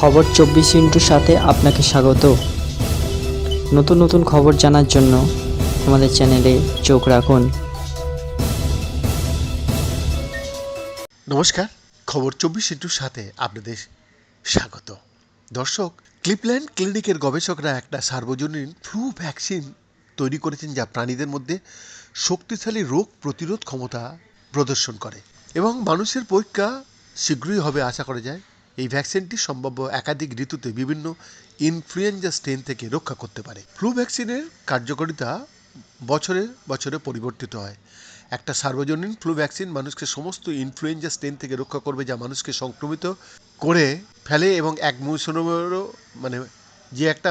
খবর চব্বিশ ইন্টুর সাথে আপনাকে স্বাগত। নতুন নতুন খবর জানার জন্য আমাদের চ্যানেলে চোখ রাখুন। নমস্কার, খবর চব্বিশ ইন্টুর সাথে আপনাদের স্বাগত। দর্শক, ক্লিপল্যান্ড ক্লিনিকের গবেষকরা একটা সার্বজনীন ফ্লু ভ্যাকসিন তৈরি করেছেন যা প্রাণীদের মধ্যে শক্তিশালী রোগ প্রতিরোধ ক্ষমতা প্রদর্শন করে এবং মানুষের পরীক্ষা শীঘ্রই হবে আশা করা যায়। এই ভ্যাকসিনটি সম্ভাব্য একাধিক ঋতুতে বিভিন্ন ইনফ্লুয়েঞ্জা স্টেন থেকে রক্ষা করতে পারে। ফ্লু ভ্যাকসিনের কার্যকারিতা বছরে বছরে পরিবর্তিত হয়। একটা সার্বজনীন ফ্লু ভ্যাকসিন মানুষকে সমস্ত ইনফ্লুয়েঞ্জা স্টেন থেকে রক্ষা করবে যা মানুষকে সংক্রমিত করে ফেলে এবং এক মৌসুমেরও মানে যে একটা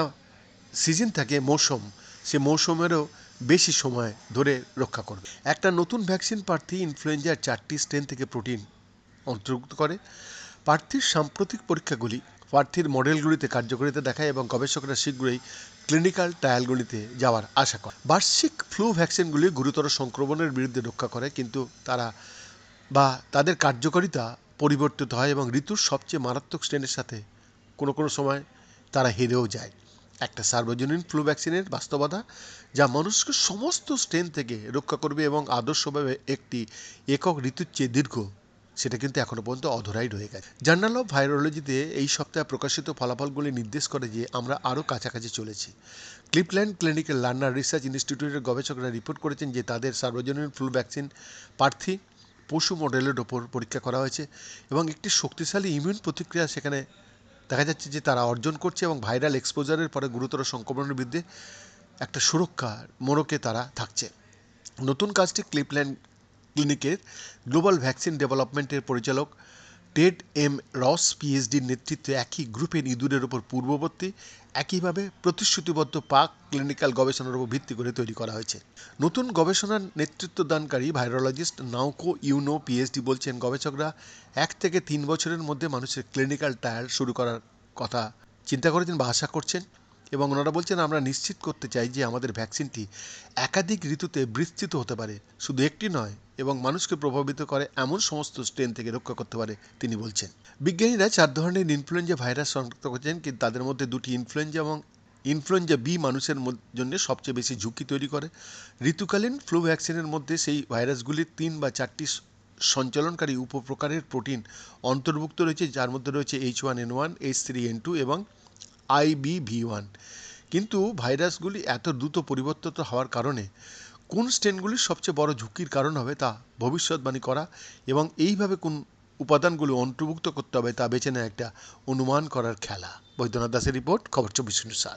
সিজন থাকে মৌসুম, সে মৌসুমেরও বেশি সময় ধরে রক্ষা করবে। একটা নতুন ভ্যাকসিন প্রার্থী ইনফ্লুয়েঞ্জার চারটি স্টেন থেকে প্রোটিন অন্তর্ভুক্ত করে। প্রার্থীর সাম্প্রতিক পরীক্ষাগুলি প্রার্থীর মডেলগুলিতে কার্যকারিতা দেখায় এবং গবেষকরা শীঘ্রই ক্লিনিক্যাল ট্রায়ালগুলিতে যাওয়ার আশা করে। বার্ষিক ফ্লু ভ্যাকসিনগুলি গুরুতর সংক্রমণের বিরুদ্ধে রক্ষা করে, কিন্তু তারা বা তাদের কার্যকারিতা পরিবর্তিত হয় এবং ঋতুর সবচেয়ে মারাত্মক স্ট্রেনের সাথে কোনো কোনো সময় তারা হেরেও যায়। একটা সার্বজনীন ফ্লু ভ্যাকসিনের বাস্তবতা যা মানুষকে সমস্ত স্ট্রেন থেকে রক্ষা করবে এবং আদর্শভাবে একটি একক ঋতুর চেয়ে দীর্ঘ সেটা কিন্তু এখনও পর্যন্ত অধরাই রয়ে গেছে। জার্নাল অফ ভাইরোলজিতে এই সপ্তাহে প্রকাশিত ফলাফলগুলি নির্দেশ করে যে আমরা আরও কাছাকাছি চলেছি। ক্লিপল্যান্ড ক্লিনিক্যাল লার্নার রিসার্চ ইনস্টিটিউটের গবেষকরা রিপোর্ট করেছেন যে তাদের সার্বজনীন ফ্লু ভ্যাকসিন প্রার্থী পশু মডেলের ওপর পরীক্ষা করা হয়েছে এবং একটি শক্তিশালী ইমিউন প্রতিক্রিয়া সেখানে দেখা যাচ্ছে যে তারা অর্জন করছে এবং ভাইরাল এক্সপোজারের পরে গুরুতর সংক্রমণের বিরুদ্ধে একটা সুরক্ষা মোড়কে তারা থাকছে। নতুন কাজটি ক্লিপল্যান্ড ক্লিনিকের গ্লোবাল ভ্যাকসিন ডেভেলপমেন্টের পরিচালক টেড এম রস, পিএইচডির নেতৃত্বে একই গ্রুপের ইঁদুরের ওপর পূর্ববর্তী একইভাবে প্রতিশ্রুতিবদ্ধ পাক ক্লিনিক্যাল গবেষণার উপর ভিত্তি করে তৈরি করা হয়েছে। নতুন গবেষণার নেতৃত্বদানকারী ভাইরোলজিস্ট নাওকো ইউনো, পিএইচডি বলছেন, গবেষকরা এক থেকে তিন বছরের মধ্যে মানুষের ক্লিনিক্যাল ট্রায়াল শুরু করার কথা চিন্তা করেছেন বা আশা করছেন। এবং ওনারা বলছেন, আমরা নিশ্চিত করতে চাই যে আমাদের ভ্যাকসিনটি একাধিক ঋতুতে বিস্তৃত হতে পারে। শুধু একটি নয়, এবং মানুষকে প্রভাবিত করে এমন সমস্ত স্ট্রেন থেকে রক্ষা করতে পারে, তিনি বলছেন। বিজ্ঞানীরা চার ধরনের ইনফ্লুয়েঞ্জা ভাইরাস শনাক্ত করেছেন, কিন্তু তাদের মধ্যে দুটি ইনফ্লুয়েঞ্জা এবং ইনফ্লুয়েঞ্জা বি মানুষের জন্য সবচেয়ে বেশি ঝুঁকি তৈরি করে। ঋতুকালীন ফ্লু ভ্যাকসিনের মধ্যে সেই ভাইরাসগুলির তিন বা চারটি সঞ্চালনকারী উপপ্রকারের প্রোটিন অন্তর্ভুক্ত রয়েছে, যার মধ্যে রয়েছে H one N one H three N two এবং আইবিভি ওয়ান। কিন্তু ভাইরাসগুলি এত দ্রুত পরিবর্তিত হওয়ার কারণে কোন স্ট্রেনগুলি সবচেয়ে বড় ঝুঁকির কারণ হবে তা ভবিষ্যৎবাণী করা এবং এইভাবে কোন উপাদানগুলি অন্তর্ভুক্ত করতে হবে তা বেছে নেওয়া একটা অনুমান করার খেলা। বৈদ্যনাথ দাসের রিপোর্ট, খবর চব্বিশ সাত।